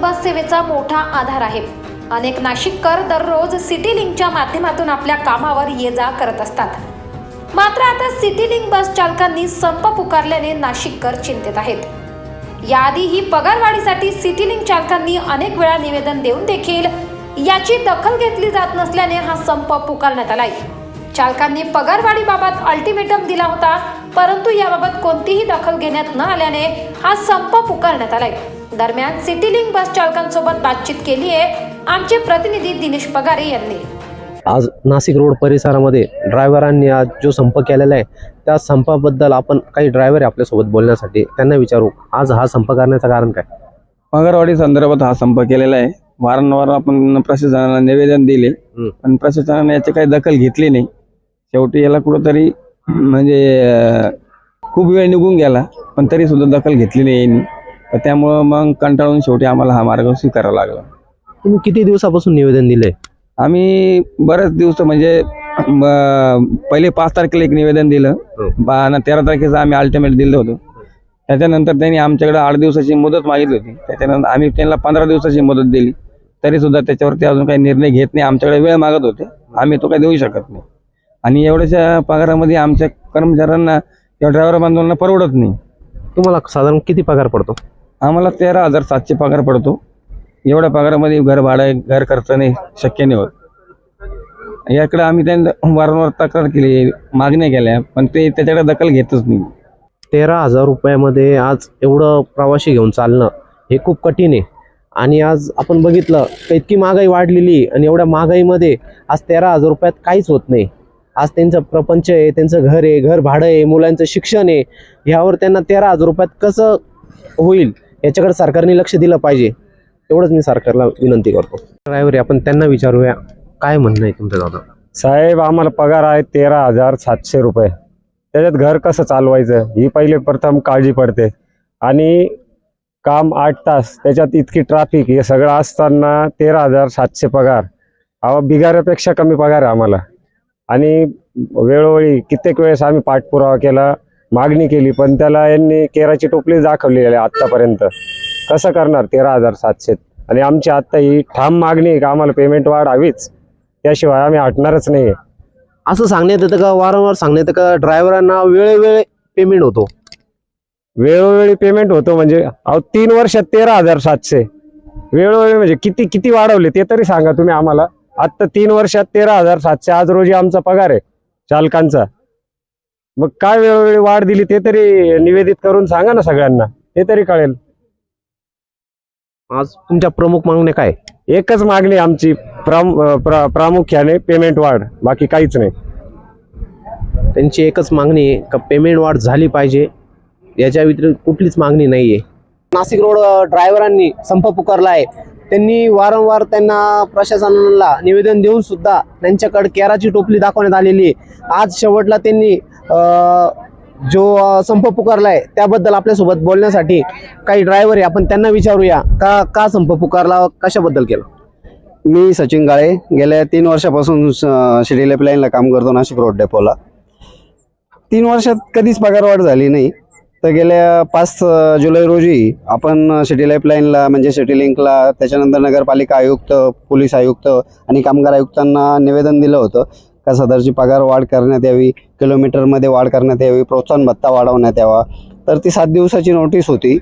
नाशिककरांना link बस सेवेचा मोठा आधार आहे. अनेक नाशिककर दररोज सिटी लिंकच्या माध्यमातून आपल्या कामावर ये जा करत असतात. मात्र आता सिटी लिंक बस चालकांनी संप पुकारल्याने नाशिककर चिंतेत आहेत. याआधीही पगारवाढीसाठी सिटी लिंक चालकांनी अनेक वेळा निवेदन देऊन देखील याची दखल घेतली जात नसल्याने हा संप पुकारण्यात आलाय. चालकांनी पगारवाढीबाबत अल्टिमेटम दिला होता परंतु याबाबत कोणतीही दखल घेण्यात न आल्याने हा संप पुकारण्यात आलाय. दरम्यान सिटी लिंक बस चालकांसोबत बातचीत केली आहे आमचे प्रतिनिधी दिनेश पगारे यांनी. आज नाशिक रोड परिसरामध्ये ड्रायव्हरांनी आज जो संप केलेला आहे त्या संपाबद्दल आपण काही ड्रायव्हर आहे आपल्यासोबत बोलण्यासाठी त्यांना विचारू आज हा संप करण्याचं कारण काय? पगारवाढी संदर्भात हा संप केलेला आहे. वारंवार आपण प्रशासनाला निवेदन दिले. पण प्रशासनाने याची काही दखल घेतली नाही. शेवटी याला कुठंतरी म्हणजे खूप वेळ निघून गेला पण तरी सुद्धा दखल घेतली नाही यांनी. तर त्यामुळं मग कंटाळून शेवटी आम्हाला हा मार्ग स्वीकारावा लागला. तुम्ही किती दिवसापासून निवेदन दिले आम्ही बरेच दिवस म्हणजे म- पहिले पाच तारखेला एक निवेदन दिलं. हो. बा आणि तेरा तारखेचं आम्ही अल्टिमेट दिलं होतं. त्याच्यानंतर त्यांनी आमच्याकडे आठ दिवसाची मुदत मागितली होती. त्याच्यानंतर आम्ही त्यांना पंधरा दिवसाची मुदत दिली. तरी सुद्धा त्याच्यावरती अजून काही निर्णय घेत नाही. आमच्याकडे वेळ मागत होते. आम्ही तो काही देऊ शकत नाही. आणि एवढ्याच्या पगारामध्ये आमच्या कर्मचाऱ्यांना किंवा ड्रायव्हर बांधवांना परवडत नाही. तुम्हाला साधारण किती पगार पडतो? आम्हाला तेरा हजार सातशे पगार पडतो. एवढ्या पगारामध्ये घर भाडं घर खर्च नाही शक्य नाही होत. याकडे आम्ही त्यांना वारंवार तक्रार केली मागण्या केल्या पण ते त्याच्याकडे दखल घेतच नाही. तेरा हजार रुपयामध्ये आज एवढं प्रवासी घेऊन चालणं हे खूप कठीण आहे. आणि आज आपण बघितलं तर इतकी महागाई वाढलेली आणि एवढ्या महागाईमध्ये आज तेरा हजार रुपयात काहीच होत नाही. आज त्यांचं प्रपंच आहे त्यांचं घर आहे घर भाडं आहे मुलांचं शिक्षण आहे. ह्यावर त्यांना तेरा हजार रुपयात कसं होईल? याच्याकडे सरकारने लक्ष दिलं पाहिजे. एवढंच मी सरकारला विनंती करतो. ड्रायव्हर आपण त्यांना विचारूया. काय म्हणणं आहे तुमचं दादा? साहेब आम्हाला पगार आहे तेरा हजार सातशे रुपये. त्याच्यात घर कसं चालवायचं? ही पहिले प्रथम काळजी पडते. आणि काम आठ तास त्याच्यात इतकी ट्रॅफिक हे सगळं असताना तेरा हजार सातशे पगार. अहो बिगाऱ्यापेक्षा कमी पगार आहे आम्हाला. आणि वेळोवेळी कित्येक वेळेस आम्ही पाठपुरावा केला. मागणी केली पण त्याला यांनी केराची टोपली दाखवलेली आहे आत्तापर्यंत. कसं करणार? तेरा हजार सातशे. आणि आमची आत्ता ही ठाम मागणी आहे का आम्हाला पेमेंट वाढावीच. त्याशिवाय आम्ही हटणारच नाही असं सांगण्यात येतं का? वारंवार सांगण्यात येतं का? ड्रायव्हरांना वेळोवेळ पेमेंट होतो. वेळोवेळी पेमेंट होतो म्हणजे अहो तीन वर्षात तेरा हजार सातशे. वेळोवेळी म्हणजे किती किती वाढवले ते तरी सांगा तुम्ही आम्हाला. आत्ता तीन वर्षात तेरा हजार सातशे. आज रोजी आमचा पगार आहे चालकांचा. मग काय वेळोवेळी वाढ दिली ते तरी निवेदित करून सांगा ना सगळ्यांना. ते तरी कळेल. आज तुमच्या प्रमुख मागण्या काय? एकच मागणी आमची प्राम अं, प्रा- प्रामुख्याने पेमेंट वाढ बाकी काहीच नाही. त्यांची एकच मागणी आहे का पेमेंट वाढ झाली पाहिजे? याच्या व्यतिरिक्त कुठलीच मागणी नाही आहे नाशिक रोड ड्रायव्हरांनी संप पुकारला आहे त्यांनी वारंवार त्यांना प्रशासनाला निवेदन देऊन सुद्धा त्यांच्याकडे केराची टोपली दाखवण्यात आलेली आहे. आज शेवटला त्यांनी जो संप पुकारला आहे त्याबद्दल आपल्यासोबत बोलण्यासाठी काही ड्रायव्हर आहे. आपण त्यांना विचारूया का का संप पुकारला कशाबद्दल केला? मी सचिन काळे गेल्या तीन वर्षापासून शिडी लाईनला काम करतो नाशिक रोड डेपोला तीन वर्षात कधीच पगारवाढ झाली नाही. तर गेल्या पाच जुलै रोजी आपण सिटी लाईफलाईनला म्हणजे सिटी लिंकला त्याच्यानंतर नगरपालिका आयुक्त पोलीस आयुक्त आणि कामगार आयुक्तांना निवेदन दिलं होतं. का सदरची पगार वाढ करण्यात यावी किलोमीटरमध्ये वाढ करण्यात यावी प्रोत्साहन भत्ता वाढवण्यात यावा. तर ती सात दिवसाची नोटीस होती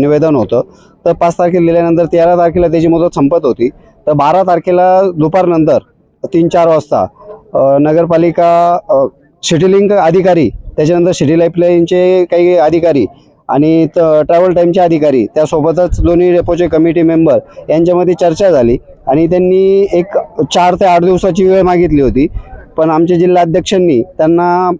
निवेदन होतं. तर पाच तारखेला दिल्यानंतर तेरा तारखेला त्याची मुदत संपत होती. तर बारा तारखेला दुपारनंतर तीन चार वाजता नगरपालिका अ, अधिकारी त्याच्यानंतर सिटी लाईफलाईनचे काही अधिकारी आणि ट्रॅव्हल टाईमचे अधिकारी त्यासोबतच दोन्ही डेपोचे कमिटी मेंबर यांच्यामध्ये चर्चा झाली. आणि त्यांनी एक चार ते आठ दिवसाची वेळ मागितली होती. पण आमच्या जिल्हाध्यक्षांनी त्यांना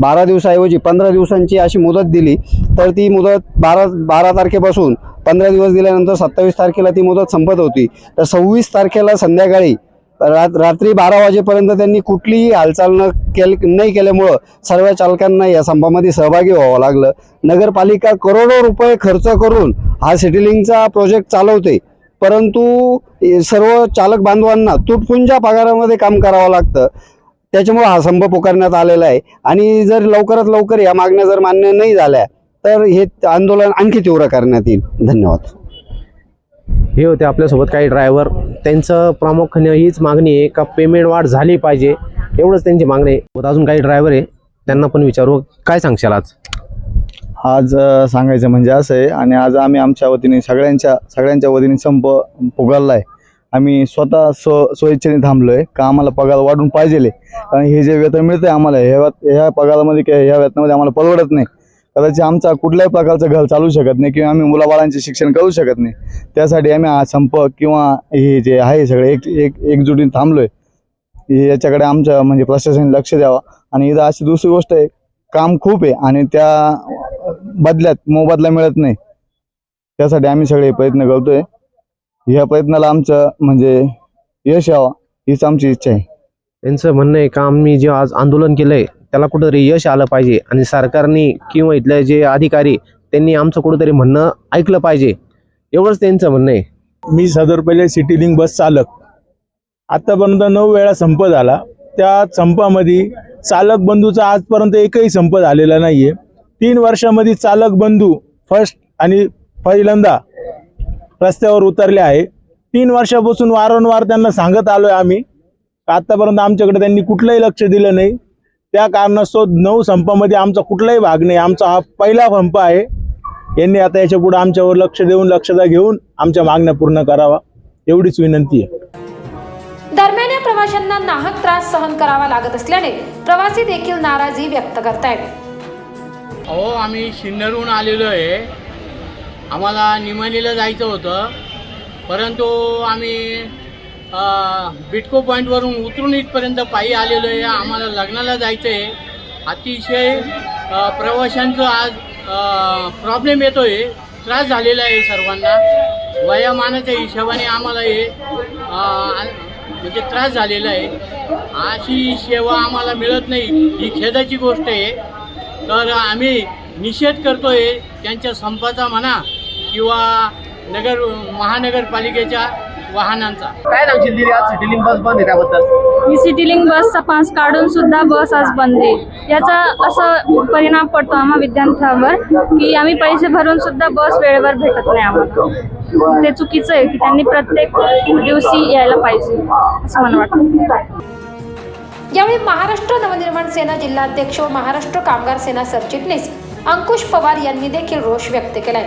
बारा दिवसाऐवजी पंधरा दिवसांची अशी मुदत दिली. तर ती मुदत बारा बारा तारखेपासून पंधरा दिवस दिल्यानंतर सत्तावीस तारखेला ती मुदत संपत होती. तर सव्वीस तारखेला संध्याकाळी रात रात्री बारा वाजेपर्यंत त्यांनी कुठलीही हालचाल न केल नाही केल्यामुळं सर्व चालकांना या संपामध्ये सहभागी व्हावं लागलं. नगरपालिका करोडो रुपये खर्च करून हा सिटिलिंगचा प्रोजेक्ट चालवते. परंतु सर्व चालक बांधवांना तुटपुंजा पगारामध्ये काम करावं लागतं. त्याच्यामुळे हा संप पुकारण्यात आलेला आहे. आणि जर लवकरात लवकर या मागण्या जर मान्य नाही झाल्या तर हे आंदोलन आणखी तीव्र करण्यात येईल. धन्यवाद. हे होते आपल्यासोबत काही ड्रायव्हर त्यांचं प्रामुख्याने हीच मागणी आहे का पेमेंट वाढ झाली पाहिजे एवढंच त्यांची मागणी आहे. अजून काही ड्रायव्हर आहे त्यांना पण विचारू. काय सांगशाल आज? आज सांगायचं म्हणजे असं आहे आणि आज आम्ही आमच्या वतीने सगळ्यांच्या सगळ्यांच्या वतीने संप पुकारला आहे आम्ही स्वतः स्व स्वइच्छेने थांबलो आहे का आम्हाला पगार वाढून पाहिजे कारण हे जे वेतन मिळतं आहे आम्हाला ह्या ह्या पगारामध्ये किंवा ह्या वेतनामध्ये आम्हाला परवडत नाही. कदाचित आमचा कुठल्याही प्रकारचं घर चालू शकत नाही किंवा आम्ही मुलाबाळांचे शिक्षण करू शकत नाही. त्यासाठी आम्ही हा संप किंवा हे जे आहे सगळे एक एक एकजुटीने थांबलो आहे याच्याकडे आमच्या म्हणजे प्रशासनाने लक्ष द्यावं. आणि इथं अशी दुसरी गोष्ट आहे काम खूप आहे आणि त्या बदल्यात मोबदला मिळत नाही. त्यासाठी आम्ही सगळे प्रयत्न करतोय. ह्या प्रयत्नाला आमचं म्हणजे यश यावं हीच आमची इच्छा आहे. त्यांचं म्हणणं आहे का आम्ही जे आज आंदोलन केलंय त्याला कुठंतरी यश आलं पाहिजे आणि सरकारने किंवा इथले जे अधिकारी त्यांनी आमचं कुठंतरी म्हणणं ऐकलं पाहिजे. एवढंच त्यांचं म्हणणं आहे. मी सदर पहिले सिटी लिंक बस चालक. आतापर्यंत नऊ वेळा संप झाला. त्या संपामध्ये चालक बंधूचा आजपर्यंत एकही संप झालेला नाहीये. तीन वर्षामध्ये चालक बंधू फर्स्ट आणि पहिल्यांदा रस्त्यावर उतरले आहे. तीन वर्षापासून वारंवार त्यांना सांगत आलोय आम्ही. आतापर्यंत आमच्याकडे त्यांनी कुठलंही लक्ष दिलं नाही. त्या कारणास्तव नऊ संपामध्ये आमचा कुठलाही भाग नाही. आमचा हा पहिला संप आहे. यांनी आता याच्यापुढे आमच्यावर लक्ष देऊन लक्षता घेऊन आमच्या मागण्या पूर्ण करावा. एवढीच विनंती आहे. दरम्यान या प्रवाशांना नाहक त्रास सहन करावा लागत असल्याने प्रवासी देखील नाराजी व्यक्त करतायत. अहो आम्ही सिन्नरहून आलेलो आहे. आम्हाला निमणीला जायचं होतं. परंतु आम्ही बिटको पॉईंटवरून उतरून इथपर्यंत पायी आलेलो आहे. आम्हाला लग्नाला जायचं आहे अतिशय प्रवाशांचं आज प्रॉब्लेम येतो आहे त्रास झालेला आहे सर्वांना. वयामानाच्या हिशोबाने आम्हाला हे म्हणजे त्रास झालेला आहे. अशी सेवा आम्हाला मिळत नाही. ही खेदाची गोष्ट आहे. तर आम्ही निषेध करतो आहे त्यांच्या संपाचा म्हणा किंवा नगर महानगरपालिकेच्या वाहनांचा. काय आज सिटी लिंक बस बंद आहे त्याबद्दल. ही सिटीलिंग बसचा पास काढून सुद्धा बस आज बंद आहे. याचा असा परिणाम पडतो आम्हा विद्यार्थ्यांवर की आम्ही पैसे भरून सुद्धा बस वेळेवर भेटत नाही आम्हाला. ते चुकीचं आहे की त्यांनी प्रत्येक दिवशी यायला पाहिजे असं मला वाटतं. यावेळी महाराष्ट्र नवनिर्माण सेना जिल्हाध्यक्ष व महाराष्ट्र कामगार सेना सरचिटणीस अंकुश पवार यांनी देखील रोष व्यक्त केलाय.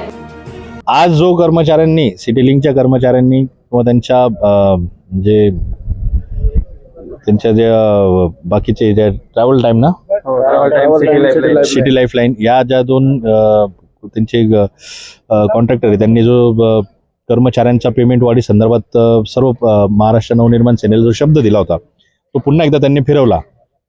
आज जो कर्मचाऱ्यांनी सिटीलिंकच्या कर्मचाऱ्यांनी किंवा त्यांच्या जे त्यांच्या जे अ, बाकीचे जे ट्रॅव्हल टाईम ना? सिटी लाईफलाईन या ज्या दोन त्यांचे कॉन्ट्रॅक्टर आहे त्यांनी जो कर्मचाऱ्यांच्या पेमेंट वाढी संदर्भात सर्व महाराष्ट्र नवनिर्माण सेनेला जो शब्द दिला होता तो पुन्हा एकदा त्यांनी फिरवला.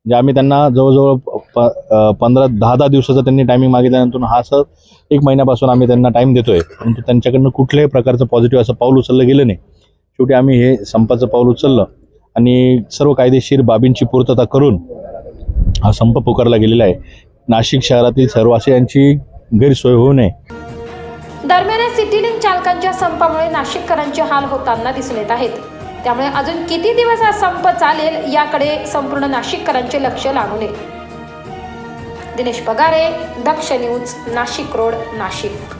म्हणजे आम्ही त्यांना जवळजवळ प- पंधरा दहा दहा दिवसाचा त्यांनी टायमिंग मागितल्यानंतर हा असं एक महिन्यापासून आम्ही त्यांना टाईम देतोय. परंतु त्यांच्याकडनं कुठल्याही प्रकारचं पॉझिटिव्ह असं पाऊल उचललं गेलं नाही. शेवटी आम्ही हे संपाचं पाऊल उचललं आणि सर्व कायदेशीर बाबींची पूर्तता करून हा संप पुकारला गेलेला आहे. नाशिक शहरातील सर्ववासियांची गैरसोय होऊ नये. दरम्यान सिटी लिंक चालकांच्या संपामुळे नाशिककरांचे हाल होताना दिसून येत आहेत. त्यामुळे अजून किती दिवस हा संप चालेल याकडे संपूर्ण नाशिककरांचे लक्ष लागू नये दिनेश पगारे दक्ष न्यूज नाशिक रोड नाशिक.